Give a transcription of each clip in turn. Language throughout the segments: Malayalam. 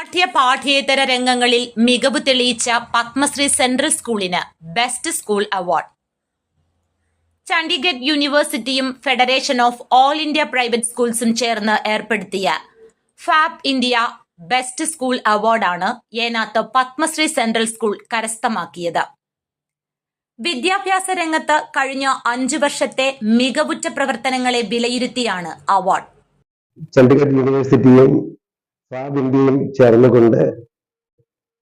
പാഠ്യ പാഠ്യേതര രംഗങ്ങളിൽ മികവ് തെളിയിച്ച പത്മശ്രീ സെൻട്രൽ സ്കൂളിന് ബെസ്റ്റ് സ്കൂൾ അവാർഡ്. ചണ്ഡീഗഡ് യൂണിവേഴ്സിറ്റിയും federation of all India private സ്കൂൾസും ചേർന്ന് ഏർപ്പെടുത്തിയ ഫാബ് ഇന്ത്യ ബെസ്റ്റ് സ്കൂൾ അവാർഡാണ് ഏനാത്ത് പത്മശ്രീ സെൻട്രൽ സ്കൂൾ കരസ്ഥമാക്കിയത്. വിദ്യാഭ്യാസ രംഗത്ത് കഴിഞ്ഞ അഞ്ചു വർഷത്തെ മികവുറ്റ പ്രവർത്തനങ്ങളെ വിലയിരുത്തിയാണ് അവാർഡ്. ചണ്ഡീഗഡ് യൂണിവേഴ്സിറ്റിയും ഫാബ് ഇന്ത്യയും ചേർന്നുകൊണ്ട്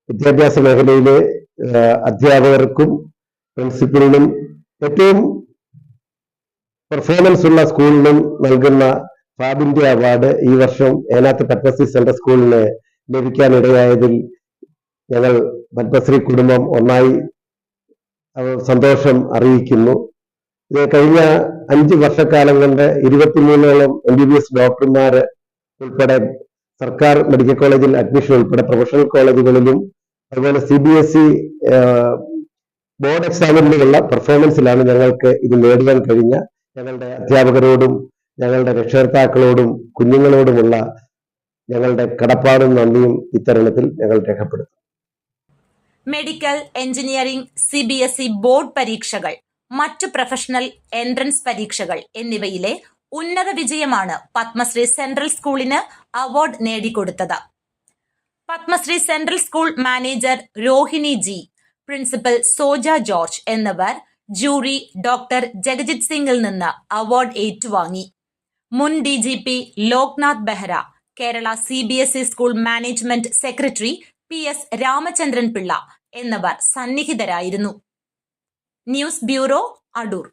വിദ്യാഭ്യാസ മേഖലയിലെ അധ്യാപകർക്കും പ്രിൻസിപ്പലിനും ഏറ്റവും പെർഫോമൻസ് ഉള്ള സ്കൂളിനും നൽകുന്ന ഫാബ് ഇന്ത്യ അവാർഡ് ഈ വർഷം ഏനാത്ത് പത്മശ്രീ സെൻട്രൽ സ്കൂളിന് ലഭിക്കാനിടയായതിൽ ഞങ്ങൾ പത്മശ്രീ കുടുംബം ഒന്നായി സന്തോഷം അറിയിക്കുന്നു. കഴിഞ്ഞ അഞ്ച് വർഷക്കാലം കൊണ്ട് ഇരുപത്തിമൂന്നോളം എം ബി ബി എസ് ഡോക്ടർമാര് ഉൾപ്പെടെ സർക്കാർ മെഡിക്കൽ കോളേജിൽ അഡ്മിഷൻ ഉൾപ്പെടെ പ്രൊഫഷണൽ കോളേജുകളിലും അതുപോലെ C B S E board എക്സാമിലുള്ള പെർഫോമൻസിലാണ് ഞങ്ങൾക്ക് ഇത് നേടുവാൻ കഴിഞ്ഞ. ഞങ്ങളുടെ അധ്യാപകരോടും ഞങ്ങളുടെ രക്ഷകർത്താക്കളോടും കുഞ്ഞുങ്ങളോടുമുള്ള ഞങ്ങളുടെ കടപ്പാടും നന്ദിയും ഇത്തരുണത്തിൽ ഞങ്ങൾ രേഖപ്പെടുത്തും. Medical engineering C B S E board പരീക്ഷകൾ മറ്റ് പ്രൊഫഷണൽ എൻട്രൻസ് പരീക്ഷകൾ എന്നിവയിലെ ഉന്നത വിജയമാണ് പത്മശ്രീ സെൻട്രൽ സ്കൂളിന് അവാർഡ് നേടിക്കൊടുത്തത്. Padmashri central school manager Rohini ji principal Soja George എന്നിവർ ജൂറി ഡോക്ടർ ജഗജിത് സിംഗിൽ നിന്ന് അവാർഡ് ഏറ്റുവാങ്ങി. മുൻ D G P Loknath Behera Kerala C B S E school management secretary P S Ramachandran Pillai എന്നിവർ സന്നിഹിതരായിരുന്നു. News bureau Adoor.